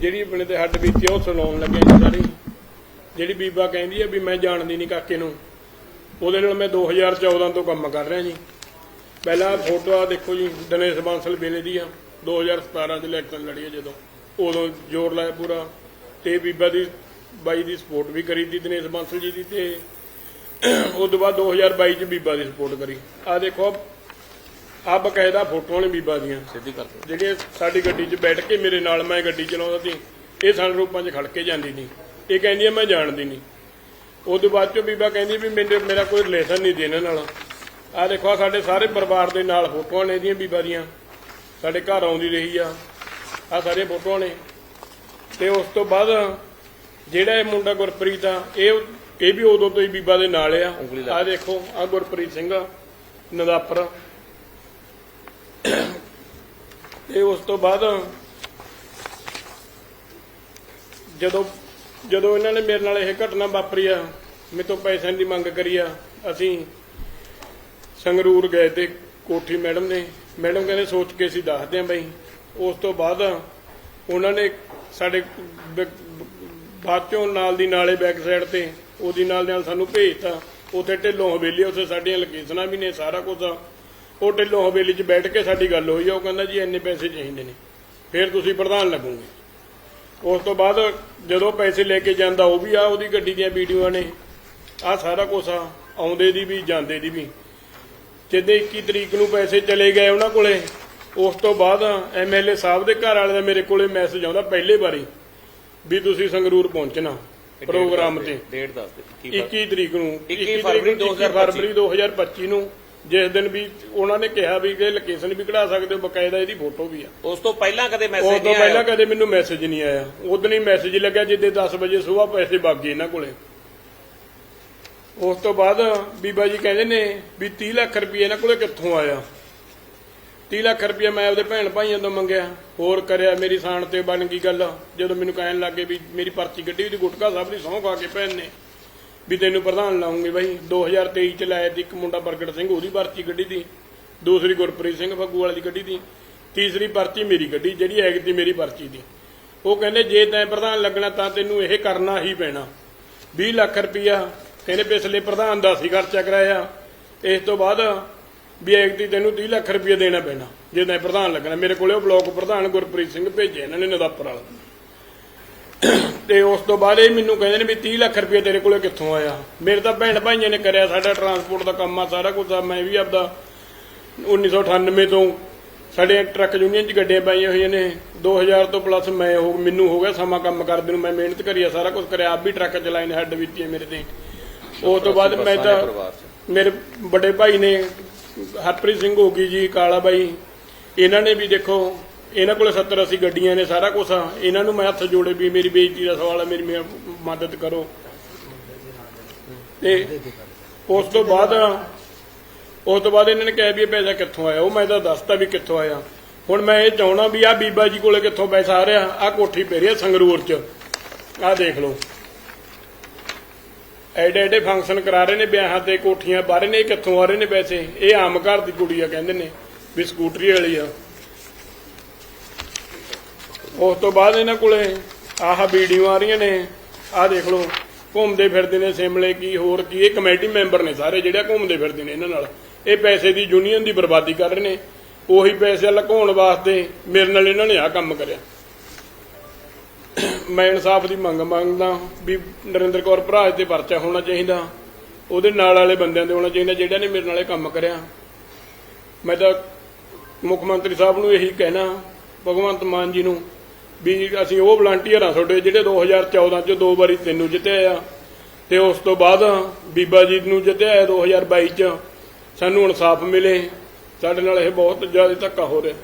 ਜਿਹੜੀ ਆਪਣੇ ਤੇ ਹੱਡ ਬੀਤੀ ਉਹ ਸੁਣਾਉਣ ਲੱਗੇ ਜੀ ਸਾਰੀ। ਜਿਹੜੀ ਬੀਬਾ ਕਹਿੰਦੀ ਹੈ ਵੀ ਮੈਂ ਜਾਣਦੀ ਨਹੀਂ ਕਾਕੇ ਨੂੰ, ਉਹਦੇ ਨਾਲ ਮੈਂ 2014 ਤੋਂ ਕੰਮ ਕਰ ਰਿਹਾ ਜੀ। ਪਹਿਲਾਂ ਫੋਟੋ ਆ ਦੇਖੋ ਜੀ, ਦਿਨੇਸ਼ ਬਾਂਸਲ ਵੇਲੇ ਦੀ ਆ 2017 ਚ ਇਲੈਕਸ਼ਨ ਲੜੀ ਆ ਜਦੋਂ। ਉਦੋਂ ਜ਼ੋਰ ਲਾਇਆ ਪੂਰਾ, ਤੇ ਬੀਬਾ ਦੀ ਬਾਈ ਦੀ ਸਪੋਰਟ ਵੀ ਕਰੀ ਦੀ ਦਿਨੇਸ਼ ਬਾਂਸਲ ਜੀ ਦੀ, ਤੇ ਉਸ ਤੋਂ ਬਾਅਦ 2022 ਚ ਬੀਬਾ ਦੀ ਸਪੋਰਟ ਕਰੀ। ਆ ਦੇਖੋ ਆ ਬਕਾਇਦਾ ਫੋਟੋਆਂ ਨੇ ਬੀਬਾ ਦੀਆਂ। ਸਿੱਧੀ ਕਰ ਦਿਓ। ਜਿਹੜੇ ਸਾਡੀ ਗੱਡੀ 'ਚ ਬੈਠ ਕੇ ਮੇਰੇ ਨਾਲ ਮੈਂ ਗੱਡੀ ਚਲਾਉਂਦਾ ਸੀ ਇਹ ਸਨ ਰੂਪਾਂ 'ਚ ਖੜ ਕੇ ਜਾਂਦੀ ਨਹੀਂ। ਇਹ ਕਹਿੰਦੀ ਆ ਮੈਂ ਜਾਣਦੀ ਨਹੀਂ। ਉਦੋਂ ਬਾਅਦ ਚੋਂ ਬੀਬਾ ਕਹਿੰਦੀ ਵੀ ਮੇਰੇ ਮੇਰਾ ਕੋਈ ਰਿਲੇਸ਼ਨ ਨਹੀਂ ਦੀ ਇਹਨਾਂ ਨਾਲ। ਆ ਦੇਖੋ ਆਹ ਸਾਡੇ ਸਾਰੇ ਪਰਿਵਾਰ ਦੇ ਨਾਲ ਫੋਟੋਆਂ ਨੇ ਇਹਦੀਆਂ ਬੀਬਾ ਦੀਆਂ। ਸਾਡੇ ਘਰ ਆਉਂਦੀ ਰਹੀ ਆ। ਆ ਸਾਰੀਆਂ ਫੋਟੋਆਂ ਨੇ। ਤੇ ਉਸ ਤੋਂ ਬਾਅਦ ਜਿਹੜਾ ਇਹ ਮੁੰਡਾ ਗੁਰਪ੍ਰੀਤ ਆ ਇਹ ਇਹ ਵੀ ਉਦੋਂ ਤੋਂ ਹੀ ਬੀਬਾ ਦੇ ਨਾਲ ਆ। ਆ ਦੇਖੋ ਆ ਗੁਰਪ੍ਰੀਤ ਸਿੰਘ ਨਦਾਪਰ। ਤੇ ਉਸ ਤੋਂ ਬਾਅਦ ਜਦੋਂ ਜਦੋਂ ਇਹਨਾਂ ਨੇ ਮੇਰੇ ਨਾਲ ਇਹ ਘਟਨਾ ਵਾਪਰੀ ਆ ਮੇਰੇ ਤੋਂ ਪੈਸਿਆਂ ਦੀ ਮੰਗ ਕਰੀ ਆ ਅਸੀਂ ਸੰਗਰੂਰ ਗਏ ਤੇ ਕੋਠੀ ਮੈਡਮ ਨੇ ਮੈਡਮ ਕਹਿੰਦੇ ਸੋਚ ਕੇ ਅਸੀਂ ਦੱਸਦੇ ਆਂ ਬਈ ਉਸ ਤੋਂ ਬਾਅਦ ਉਹਨਾਂ ਨੇ ਸਾਡੇ ਬ- ਬਾਅਦ ਚੋਂ ਨਾਲ ਦੀ ਨਾਲੇ ਬੈਕ ਸਾਈਡ ਤੇ ਉਹਦੀ ਨਾਲ ਨਾਲ ਸਾਨੂੰ ਭੇਜਤਾ ਉੱਥੇ ਢਿੱਲੋਂ ਹਵੇਲੀ ਆ, ਉੱਥੇ ਸਾਡੀਆਂ ਲੋਕੇਸ਼ਨਾਂ ਵੀ ਨੇ ਸਾਰਾ ਕੁਝ ਉਹ ਢਿੱਲੋਂ ਹਵੇਲੀ 'ਚ ਬੈਠ ਕੇ ਸਾਡੀ ਗੱਲ ਹੋਈ ਆ ਉਹ ਕਹਿੰਦਾ ਜੀ ਇੰਨੇ ਪੈਸੇ ਚਾਹੀਦੇ ਨੇ। ਫਿਰ ਤੁਸੀਂ ਪ੍ਰਧਾਨ ਲੱਗੋਗੇ। ਉਸ ਤੋਂ ਬਾਅਦ ਜਦੋਂ ਪੈਸੇ ਲੈ ਕੇ ਜਾਂਦਾ ਉਹ ਵੀ ਆ ਉਹਦੀ ਗੱਡੀ ਦੀਆਂ ਵੀਡੀਓਆਂ ਨੇ। ਆ ਸਾਰਾ ਕੁਝ ਆ ਆਉਂਦੇ ਦੀ ਵੀ ਜਾਂਦੇ ਦੀ ਵੀ। ਜਿੱਦੇ 21 ਤਰੀਕ ਨੂੰ ਪੈਸੇ ਚਲੇ ਗਏ ਉਹਨਾਂ ਕੋਲੇ ਉਸ ਤੋਂ ਬਾਅਦ ਐਮਐਲਏ ਸਾਹਿਬ ਦੇ ਘਰ ਵਾਲੇ ਦਾ ਮੇਰੇ ਕੋਲੇ ਮੈਸੇਜ ਆਉਂਦਾ ਪਹਿਲੇ ਵਾਰੀ ਵੀ ਤੁਸੀਂ ਸੰਗਰੂਰ ਪਹੁੰਚਣਾ ਪ੍ਰੋਗਰਾਮ ਤੇ। ਡੇਟ ਦੱਸ ਕੀ 21 ਤਰੀਕ ਨੂੰ 21 ਫਰਵਰੀ 21 ਫਰਵਰੀ 2025 ਨੂੰ ਜਿਸ ਦਿਨ ਵੀ ਉਹਨਾਂ ਨੇ ਕਿਹਾ ਵੀ ਕਿ ਲੋਕੇਸ਼ਨ ਵੀ ਕਢਾ ਸਕਦੇ ਹੋ ਬਕਾਇਦਾ ਇਹਦੀ ਫੋਟੋ ਵੀ ਆ। ਉਸ ਤੋਂ ਪਹਿਲਾਂ ਕਦੇ ਉਸ ਮੈਸੇਜ ਤੋਂ ਨਹੀਂ ਪਹਿਲਾਂ ਆਇਆ ਕਦੇ ਮੈਨੂੰ ਮੈਸੇਜ ਨਹੀਂ ਆਇਆ। ਉਦੋਂ ਹੀ ਮੈਸੇਜ ਲੱਗਿਆ ਜਿੱਦੇ 10 ਵਜੇ ਸਵੇਰ ਪੈਸੇ ਵਗ ਗਏ ਇਹਨਾਂ ਕੋਲੇ। ਉਸ ਤੋਂ ਬਾਅਦ ਬੀਬਾ ਜੀ ਕਹਿੰਦੇ ਨੇ ਵੀ 30 ਲੱਖ ਰੁਪਏ ਇਹਨਾਂ ਕੋਲੇ ਕਿੱਥੋਂ ਆਇਆ? 30 ਲੱਖ ਰੁਪਏ ਮੈਂ ਆਪਦੇ ਭੈਣ ਭਾਈਆਂ ਤੋਂ ਮੰਗਿਆ। ਹੋਰ ਕਰਿਆ ਮੇਰੀ ਸਾਨ ਤੇ ਬਣ ਗਈ ਗੱਲ। ਜਦੋਂ ਮੈਨੂੰ ਕਹਿਣ ਲੱਗੇ ਵੀ ਮੇਰੀ ਪਰਚੀ ਕੱਢੀ ਉਹਦੀ ਗੁਟਕਾ ਸਾਹਿਬ ਦੀ ਸਹੁੰ ਖਾ ਕੇ ਭੈਣ ਨੇ। ਵੀ ਤੈਨੂੰ ਪ੍ਰਧਾਨ ਲਾਉਂਗੇ ਬਾਈ। 2023 ਚ ਲਾਇਆ ਸੀ ਇੱਕ ਮੁੰਡਾ ਪ੍ਰਗਟ ਸਿੰਘ, ਉਹਦੀ ਪਰਚੀ ਕੱਢੀ ਦੀ ਦੂਸਰੀ ਗੁਰਪ੍ਰੀਤ ਸਿੰਘ ਫੱਗੂ ਵਾਲੇ ਦੀ ਕੱਢੀ ਦੀ ਤੀਸਰੀ ਪਰਚੀ ਮੇਰੀ ਕੱਢੀ, ਜਿਹੜੀ ਹੈਗੀ ਤੀ ਮੇਰੀ ਪਰਚੀ ਦੀ। ਉਹ ਕਹਿੰਦੇ, ਜੇ ਤੈਂ ਪ੍ਰਧਾਨ ਲੱਗਣਾ ਤਾਂ ਤੈਨੂੰ ਇਹ ਕਰਨਾ ਹੀ ਪੈਣਾ। 20 ਲੱਖ ਰੁਪਈਆ। ਕਹਿੰਦੇ, ਪਿਛਲੇ ਪ੍ਰਧਾਨ ਦਾ ਸੀ ਖਰਚਾ ਕਰਾਇਆ। ਇਸ ਤੋਂ ਬਾਅਦ ਵੀ ਐਗਤੀ ਤੈਨੂੰ 30 ਲੱਖ ਰੁਪਈਆ ਦੇਣਾ ਪੈਣਾ, ਜੇ ਤੈਂ ਪ੍ਰਧਾਨ ਲੱਗਣਾ। ਮੇਰੇ ਕੋਲੇ ਉਹ ਬਲਾਕ ਪ੍ਰਧਾਨ ਗੁਰਪ੍ਰੀਤ ਸਿੰਘ ਭੇਜਿਆ, ਇਹਨਾਂ ਨੇ ਨਦਾਪਰ ਵਾਲਾ। ਤੇ ਉਸ ਤੋਂ ਬਾਅਦ ਇਹ ਮੈਨੂੰ ਕਹਿੰਦੇ ਨੇ ਵੀ 30 ਲੱਖ ਰੁਪਏ ਤੇਰੇ ਕੋਲੇ ਕਿੱਥੋਂ ਆਇਆ? ਮੇਰੇ ਤਾਂ ਭੈਣ ਭਾਈਆਂ ਨੇ ਕਰਿਆ ਸਾਡਾ ਟਰਾਂਸਪੋਰਟ ਦਾ ਕੰਮ ਆ ਸਾਰਾ ਕੁਝ ਆ ਮੈਂ ਵੀ ਆਪਦਾ 1998 ਤੋਂ ਸਾਡੇ ਟਰੱਕ ਯੂਨੀਅਨ 'ਚ ਗੱਡੀਆਂ ਪਾਈਆਂ ਹੋਈਆਂ ਨੇ। 2000 ਤੋਂ ਪਲੱਸ ਮੈਂ ਹੋ ਮੈਨੂੰ ਹੋ ਗਿਆ ਸਮਾਂ ਕੰਮ ਕਰਦੇ ਨੂੰ ਮੈਂ ਮਿਹਨਤ ਕਰੀ ਆ ਸਾਰਾ ਕੁਝ ਕਰਿਆ ਆਪ ਵੀ ਟਰੱਕ ਚਲਾਏ ਨੇ ਹੈਡ ਵਿੱਚ ਮੇਰੇ ਤੇ। ਉਸ ਤੋਂ ਬਾਅਦ ਮੈਂ ਤਾਂ ਮੇਰੇ ਵੱਡੇ ਭਾਈ ਨੇ ਹਰਪ੍ਰੀਤ ਸਿੰਘ ਹੋ ਗਈ ਜੀ ਕਾਲਾ ਬਾਈ। ਇਹਨਾਂ ਨੇ ਵੀ ਦੇਖੋ ਇਹਨਾਂ ਕੋਲ 70 80 ਗੱਡੀਆਂ ਨੇ, ਸਾਰਾ ਕੁਝ ਆ। ਇਹਨਾਂ ਨੂੰ ਮੈਂ ਹੱਥ ਜੋੜੇ ਵੀ ਮੇਰੀ ਬੇਇੱਜ਼ਤੀ ਦਾ ਸਵਾਲ ਹੈ ਮੇਰੀ ਮੇ- ਮਦਦ ਕਰੋ। ਤੇ ਉਸ ਤੋਂ ਬਾਅਦ, ਉਸ ਤੋਂ ਬਾਅਦ ਇਹਨਾਂ ਨੇ ਕਿਹਾ ਵੀ ਇਹ ਪੈਸਾ ਕਿੱਥੋਂ ਆਇਆ? ਉਹ ਮੈਂ ਤਾਂ ਦੱਸਤਾ ਵੀ ਕਿੱਥੋਂ ਆਇਆ। ਹੁਣ ਮੈਂ ਇਹ ਚਾਹਣਾ ਵੀ ਆ ਬੀਬਾ ਜੀ ਕੋਲੇ ਕਿੱਥੋਂ ਪੈਸਾ ਆ ਰਿਹਾ? ਆ ਕੋਠੀ ਪੈ ਰਹੀ ਆ ਸੰਗਰੂਰ ਚ। ਆ ਦੇਖ ਲਓ। ਐਡੇ ਐਡੇ ਫੰਕਸ਼ਨ ਕਰਾ ਰਹੇ ਨੇ ਵਿਆਹਾਂ ਤੇ, ਕੋਠੀਆਂ ਬਾਰੇ ਨੇ, ਇਹ ਕਿੱਥੋਂ ਆ ਰਹੇ ਨੇ ਪੈਸੇ? ਇਹ ਆਮ ਘਰ ਦੀ ਕੁੜੀ ਆ, ਕਹਿੰਦੇ ਨੇ, ਵੀ ਸਕੂਟਰੀ ਵਾਲੀ ਆ। ਉਸ ਤੋਂ ਬਾਅਦ ਇਹਨਾਂ ਕੋਲੇ ਆਹ ਵੀਡੀਓ ਆ ਰਹੀਆਂ ਨੇ। ਆਹ ਦੇਖ ਲਓ, ਘੁੰਮਦੇ ਫਿਰਦੇ ਨੇ ਸਿਮਲੇ ਕੀ, ਹੋਰ ਕੀ। ਇਹ ਕਮੇਟੀ ਮੈਂਬਰ ਨੇ ਸਾਰੇ ਜਿਹੜੇ ਘੁੰਮਦੇ ਫਿਰਦੇ ਨੇ ਇਹਨਾਂ ਨਾਲ। ਇਹ ਪੈਸੇ ਦੀ ਯੂਨੀਅਨ ਦੀ ਬਰਬਾਦੀ ਕਰ ਰਹੇ ਨੇ। ਉਹੀ ਪੈਸੇ ਲੁਕਾਉਣ ਵਾਸਤੇ ਮੇਰੇ ਨਾਲ ਇਹਨਾਂ ਨੇ ਆਹ ਕੰਮ ਕਰਿਆ। ਮੈਂ ਇਨਸਾਫ ਦੀ ਮੰਗ ਮੰਗਦਾ ਵੀ ਨਰਿੰਦਰ ਕੌਰ ਭਰਾ ਤੇ ਪਰਚਾ ਹੋਣਾ ਚਾਹੀਦਾ। ਉਹਦੇ ਨਾਲ ਵਾਲੇ ਬੰਦਿਆਂ ਦੇ ਹੋਣਾ ਚਾਹੀਦਾ ਜਿਹੜਿਆਂ ਨੇ ਮੇਰੇ ਨਾਲ ਇਹ ਕੰਮ ਕਰਿਆ। ਮੈਂ ਤਾਂ ਮੁੱਖ ਮੰਤਰੀ ਸਾਹਿਬ ਨੂੰ ਇਹੀ ਕਹਿਣਾ, ਭਗਵੰਤ ਮਾਨ ਜੀ ਨੂੰ ਵੀ ਅਸੀਂ ਉਹ ਵਲੰਟੀਅਰ ਆ ਤੁਹਾਡੇ ਜਿਹੜੇ 2014 ਚ ਦੋ ਵਾਰੀ ਤੈਨੂੰ ਜਿੱਤਿਆ ਆ। ਤੇ ਉਸ ਤੋਂ ਬਾਅਦ ਬੀਬਾ ਜੀ ਨੂੰ ਜਿੱਤਿਆ ਹੈ 2022 ਚ। ਸਾਨੂੰ ਇਨਸਾਫ ਮਿਲੇ। ਸਾਡੇ ਨਾਲ ਇਹ ਬਹੁਤ ਜ਼ਿਆਦਾ ਧੱਕਾ ਹੋ ਰਿਹਾ।